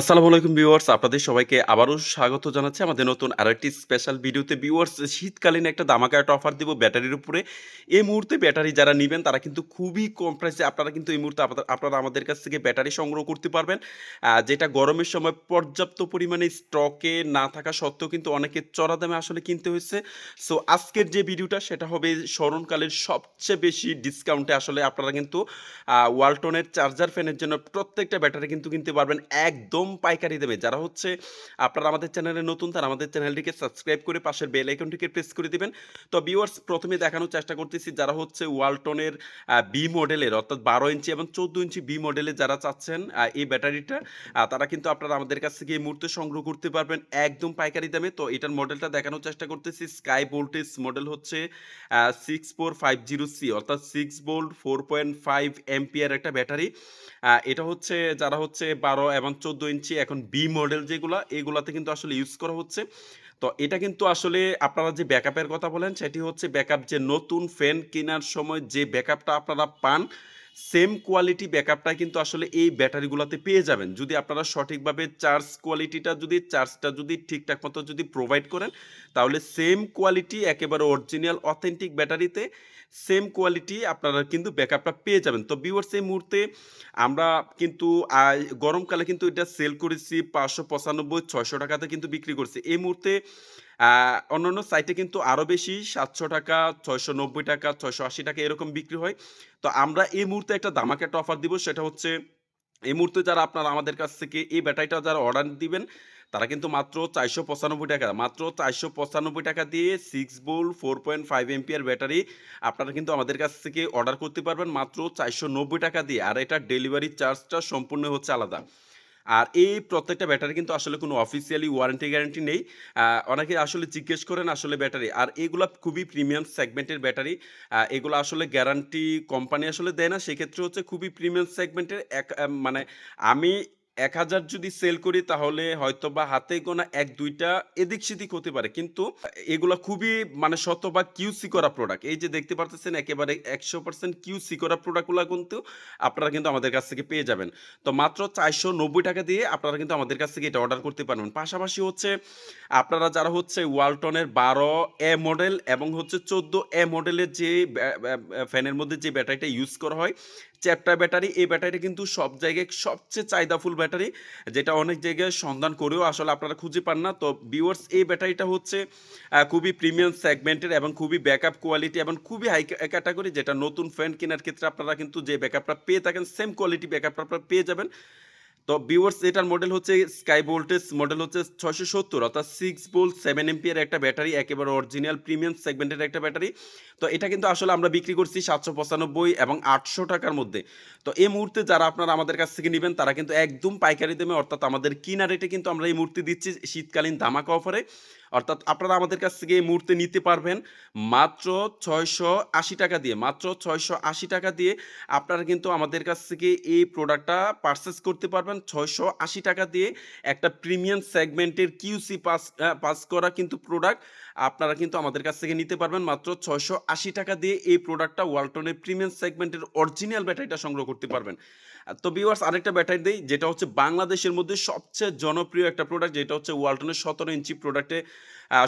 আসসালামু আলাইকুম ভিউয়ার্স, আপনাদের সবাইকে আবারও স্বাগত জানাচ্ছি আমাদের নতুন আরেকটি স্পেশাল ভিডিওতে ভিউয়ার্স, শীতকালীন একটা দামাকা একটা অফার দিব ব্যাটারির উপরে। এই মুহূর্তে ব্যাটারি যারা নেবেন, তারা কিন্তু খুবই কম প্রাইসে আপনারা কিন্তু এই মুহূর্তে আপনারা আমাদের কাছ থেকে ব্যাটারি সংগ্রহ করতে পারবেন। যেটা গরমের সময় পর্যাপ্ত পরিমাণে স্টকে না থাকা সত্ত্বেও কিন্তু অনেকে চড়া দামে আসলে কিনতে হয়েছে। সো আজকের যে ভিডিওটা সেটা হবে স্মরণকালের সবচেয়ে বেশি ডিসকাউন্টে আসলে আপনারা কিন্তু ওয়ালটনের চার্জার ফ্যানের জন্য প্রত্যেকটা ব্যাটারি কিন্তু কিনতে পারবেন। একদম পাইকারি দেবে। যারা হচ্ছে আপনারা আমাদের চ্যানেলে নতুন, তারা আমাদের চ্যানেলটিকে সাবস্ক্রাইব করে পাশের বেল আইকনটিকে প্রেস করে দিবেন। তো ভিউয়ার্স প্রথমে দেখানোর চেষ্টা করতেছি যারা হচ্ছে ওয়ালটনের বি মডেলের অর্থাৎ বারো ইঞ্চি এবং চোদ্দ ইঞ্চি বি মডেলের যারা চাচ্ছেন এই ব্যাটারিটা তারা কিন্তু আপনারা আমাদের কাছ থেকে এই মুহূর্তে সংগ্রহ করতে পারবেন একদম পাইকারি দামে। তো এটার মডেলটা দেখানোর চেষ্টা করতেছি। স্কাই ভোল্টেজ মডেল হচ্ছে six four five zero C অর্থাৎ six volt four point five ampere একটা ব্যাটারি। এটা হচ্ছে যারা হচ্ছে বারো এবং চোদ্দ ইঞ্চি এখন বি মডেল যেগুলো, এগুলাতে কিন্তু আসলে ইউজ করা হচ্ছে। তো এটা কিন্তু আসলে আপনারা যে ব্যাকআপের কথা বলেন, সেটি হচ্ছে ব্যাকআপ যে নতুন ফ্যান কেনার সময় যে ব্যাকআপটা আপনারা পান সেম কোয়ালিটি ব্যাকআপটা কিন্তু আসলে এই ব্যাটারিগুলোতে পেয়ে যাবেন। যদি আপনারা সঠিকভাবে চার্জ কোয়ালিটিটা যদি চার্জটা যদি ঠিকঠাক মতো যদি প্রোভাইড করেন, তাহলে সেম কোয়ালিটি একেবারে অরিজিনাল অথেন্টিক ব্যাটারিতে সেম কোয়ালিটি আপনারা কিন্তু ব্যাকআপটা পেয়ে যাবেন। তো ভিউয়ার্স এই মুহূর্তে আমরা কিন্তু গরমকালে কিন্তু এটা সেল করেছি পাঁচশো পঁচানব্বই, ছয়শো টাকাতে কিন্তু বিক্রি করছি। এই মুহূর্তে অন্যান্য সাইটে কিন্তু আরও বেশি সাতশো টাকা, ছয়শো নব্বই টাকা, ছয়শো আশি টাকা এরকম বিক্রি হয়। তো আমরা এই মুহূর্তে একটা দামাকে একটা অফার দিব, সেটা হচ্ছে এই মুহূর্তে যারা আপনারা আমাদের কাছ থেকে এই ব্যাটারিটা যারা অর্ডার দিবেন, তারা কিন্তু মাত্র চারশো পঁচানব্বই টাকা, মাত্র চারশো পঁচানব্বই টাকা দিয়ে সিক্স বোল four point five ampere battery আপনারা কিন্তু আমাদের কাছ থেকে অর্ডার করতে পারবেন, মাত্র চারশো নব্বই টাকা দিয়ে। আর এটা ডেলিভারি চার্জটা সম্পূর্ণ হচ্ছে আলাদা। আর এই প্রত্যেকটা ব্যাটারি কিন্তু আসলে কোনো অফিসিয়ালি ওয়ারেন্টি গ্যারান্টি নেই। অনেকে আসলে জিজ্ঞেস করেন আসলে ব্যাটারি। আর এগুলো খুবই প্রিমিয়াম সেগমেন্টের ব্যাটারি। এগুলো আসলে গ্যারান্টি কোম্পানি আসলে দেয় না। সেক্ষেত্রে হচ্ছে খুবই প্রিমিয়াম সেগমেন্টের এক মানে আমি এক হাজার যদি সেল করি, তাহলে হয়তো বা হাতে গোনা এক, দুইটা এদিক সেদিক হতে পারে। কিন্তু এগুলা খুবই মানে শত শতভাগ কিউসি করা প্রোডাক্ট এই যে দেখতে পারতেছেন, একেবারে একশো পার্সেন্ট কিউসি করা প্রোডাক্টগুলো কিন্তু আপনারা কিন্তু আমাদের কাছ থেকে পেয়ে যাবেন। তো মাত্র চারশো নব্বই টাকা দিয়ে আপনারা কিন্তু আমাদের কাছ থেকে এটা অর্ডার করতে পারবেন। পাশাপাশি হচ্ছে আপনারা যারা হচ্ছে ওয়ালটনের বারো এ মডেল এবং হচ্ছে চোদ্দ এ মডেলের যে ফ্যানের মধ্যে যে ব্যাটারিটা ইউজ করা হয় চ্যাপ্টার ব্যাটারি, এই ব্যাটারিটা কিন্তু সব জায়গায় সবচেয়ে চাহিদাফুল ব্যাটারি, যেটা অনেক জায়গায় সন্ধান করেও আসলে আপনারা খুঁজে পান না। তো ভিউয়ার্স এই ব্যাটারিটা হচ্ছে খুবই প্রিমিয়াম সেগমেন্টের এবং খুবই ব্যাকআপ কোয়ালিটি এবং খুবই হাই ক্যাটাগরি যেটা নতুন ফ্যান কেনার ক্ষেত্রে আপনারা কিন্তু যে ব্যাকআপটা পেয়ে থাকেন সেম কোয়ালিটি ব্যাকআপটা আপনারা পেয়ে যাবেন। তো ভিউয়ার্স এটার মডেল হচ্ছে স্কাই ভোল্টেজ মডেল হচ্ছে ছয়শো সত্তর, অর্থাৎ সিক্স ভোল্ট সেভেন এমপিয়ার একটা ব্যাটারি, একেবারে অরিজিনাল প্রিমিয়াম সেগমেন্টের একটা ব্যাটারি। তো এটা কিন্তু আসলে আমরা বিক্রি করছি সাতশো পঁচানব্বই এবং আটশো টাকার মধ্যে। তো এই মুহূর্তে যারা আপনারা আমাদের কাছ থেকে নেবেন, তারা কিন্তু একদম পাইকারি দামে, অর্থাৎ আমাদের কিনা রেটে কিন্তু আমরা এই মুহূর্তে দিচ্ছি শীতকালীন ধামাকা অফারে। অর্থাৎ আপনারা আমাদের কাছ থেকে এই মুহূর্তে নিতে পারবেন মাত্র ছয়শো আশি টাকা দিয়ে, মাত্র ছয়শো আশি টাকা দিয়ে আপনারা কিন্তু আমাদের কাছ থেকে এই প্রোডাক্টটা পারচেস করতে পারবেন। ছয়শো আশি টাকা দিয়ে একটা প্রিমিয়াম সেগমেন্টের কিউসি পাস পাস করা কিন্তু প্রোডাক্ট আপনারা কিন্তু আমাদের কাছ থেকে নিতে পারবেন মাত্র ছয়শো আশি টাকা দিয়ে এই প্রোডাক্টটা ওয়ালটনের প্রিমিয়াম সেগমেন্টের অরিজিনাল ব্যাটারিটা সংগ্রহ করতে পারবেন। তো ভিউয়ার্স আরেকটা ব্যাটারি দেই, যেটা হচ্ছে বাংলাদেশের মধ্যে সবচেয়ে জনপ্রিয় একটা প্রোডাক্ট যেটা হচ্ছে ওয়ালটনের সতেরো ইঞ্চি প্রোডাক্টে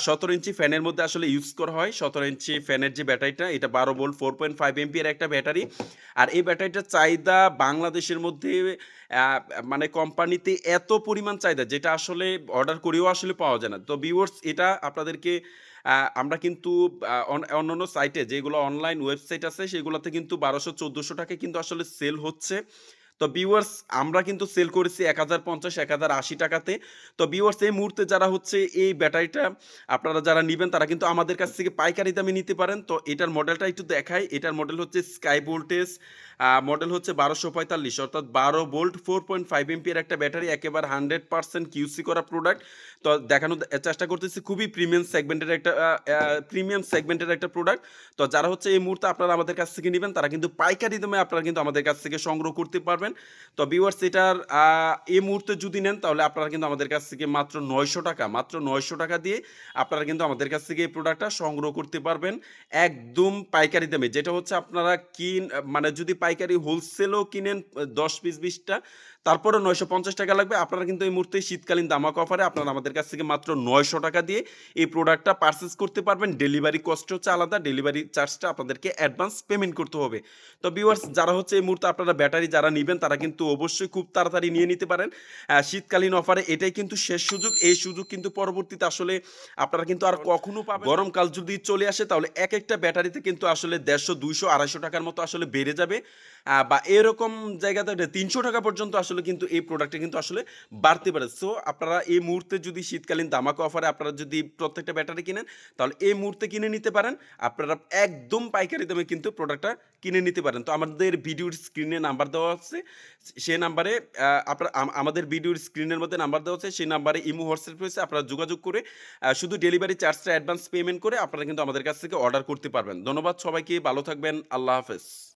সতেরো ইঞ্চি ফ্যানের মধ্যে আসলে ইউজ করা হয়। সতেরো ইঞ্চি ফ্যানের যে ব্যাটারিটা এটা বারো volt four point five ampere একটা ব্যাটারি। আর এই ব্যাটারিটার চাহিদা বাংলাদেশের মধ্যে মানে কোম্পানিতে এত পরিমাণ চাহিদা যেটা আসলে অর্ডার করেও আসলে পাওয়া যায় না। তো ভিউয়ার্স এটা আপনাদেরকে আমরা কিন্তু আহ, অন- অন্যান্য সাইটে যেগুলো অনলাইন ওয়েবসাইট আছে সেগুলোতে কিন্তু বারোশো চোদ্দোশো টাকায় কিন্তু আসলে সেল হচ্ছে। তো ভিউয়ার্স আমরা কিন্তু সেল করেছি এক হাজার পঞ্চাশ, এক হাজার আশি টাকাতে। তো ভিউয়ার্স এই মুহূর্তে যারা হচ্ছে এই ব্যাটারিটা আপনারা যারা নেবেন, তারা কিন্তু আমাদের কাছ থেকে পাইকারি দামে নিতে পারেন। তো এটার মডেলটা একটু দেখাই। এটার মডেল হচ্ছে স্কাই ভোল্টেজ মডেল হচ্ছে বারোশো পঁয়তাল্লিশ, অর্থাৎ বারো ভোল্ট ফোর পয়েন্ট ফাইভ এমপির একটা ব্যাটারি, একেবারে হান্ড্রেড পার্সেন্ট কিউসি করা প্রোডাক্ট তো দেখানোর চেষ্টা করতেছি খুবই প্রিমিয়াম সেগমেন্টের একটা প্রিমিয়াম সেগমেন্টের একটা প্রোডাক্ট তো যারা হচ্ছে এই মুহূর্তে আপনারা আমাদের কাছ থেকে নেবেন, তারা কিন্তু পাইকারি দামে আপনারা কিন্তু আমাদের কাছ থেকে সংগ্রহ করতে পারবেন। তো ভিউয়ার্স এটার এই মুহূর্তে যদি নেন, তাহলে আপনারা কিন্তু আমাদের কাছ থেকে মাত্র নয়শো টাকা, মাত্র নয়শো টাকা দিয়ে আপনারা কিন্তু আমাদের কাছ থেকে এই প্রোডাক্টটা সংগ্রহ করতে পারবেন একদম পাইকারি দামে। যেটা হচ্ছে আপনারা কিন মানে যদি পাইকারি হোলসেলও কিনেন, দশ পিস, বিশটা তারপরেও ৳৯৫০ লাগবে। আপনারা কিন্তু এই মুহূর্তে শীতকালীন ধামাকা অফারে আপনারা আমাদের কাছ থেকে মাত্র ৳৯০০ দিয়ে এই প্রোডাক্টটা পারচেজ করতে পারবেন। ডেলিভারি কস্ট হচ্ছে আলাদা। ডেলিভারি চার্জটা আপনাদেরকে অ্যাডভান্স পেমেন্ট করতে হবে। তো ভিউয়ার্স যারা হচ্ছে এই মুহূর্তে আপনারা ব্যাটারি যারা নিবেন তারা কিন্তু অবশ্যই খুব তাড়াতাড়ি নিয়ে নিতে পারেন। শীতকালীন অফারে এটাই কিন্তু শেষ সুযোগ। এই সুযোগ কিন্তু পরবর্তীতে আসলে আপনারা কিন্তু আর কখনো পাবেন গরমকাল যদি চলে আসে তাহলে এক একটা ব্যাটারিতে কিন্তু আসলে ৳১৫০, ৳২০০, ৳২৫০ মতো আসলে বেড়ে যাবে। বা এরকম জায়গাতে ৳৩০০ পর্যন্ত আসলে কিন্তু এই প্রোডাক্টটা কিন্তু আসলে বাড়তে পারে। সো আপনারা এই মুহূর্তে যদি শীতকালীন ধামাকা অফারে আপনারা যদি প্রত্যেকটা ব্যাটারি কিনেন তাহলে এই মুহূর্তে কিনে নিতে পারেন। আপনারা একদম পাইকারি দামে কিন্তু প্রোডাক্টটা কিনে নিতে পারেন। তো আমাদের ভিডিওর স্ক্রিনে নাম্বার দেওয়া আছে। সেই নাম্বারে আপনার আমাদের ভিডিওর স্ক্রিনের মধ্যে নাম্বার দেওয়া আছে। সেই নাম্বারে ইমো, হোয়াটসঅ্যাপ রয়েছে। আপনারা যোগাযোগ করে শুধু ডেলিভারি চার্জটা অ্যাডভান্স পেমেন্ট করে আপনারা কিন্তু আমাদের কাছ থেকে অর্ডার করতে পারবেন। ধন্যবাদ সবাইকে। ভালো থাকবেন। আল্লাহ হাফেজ।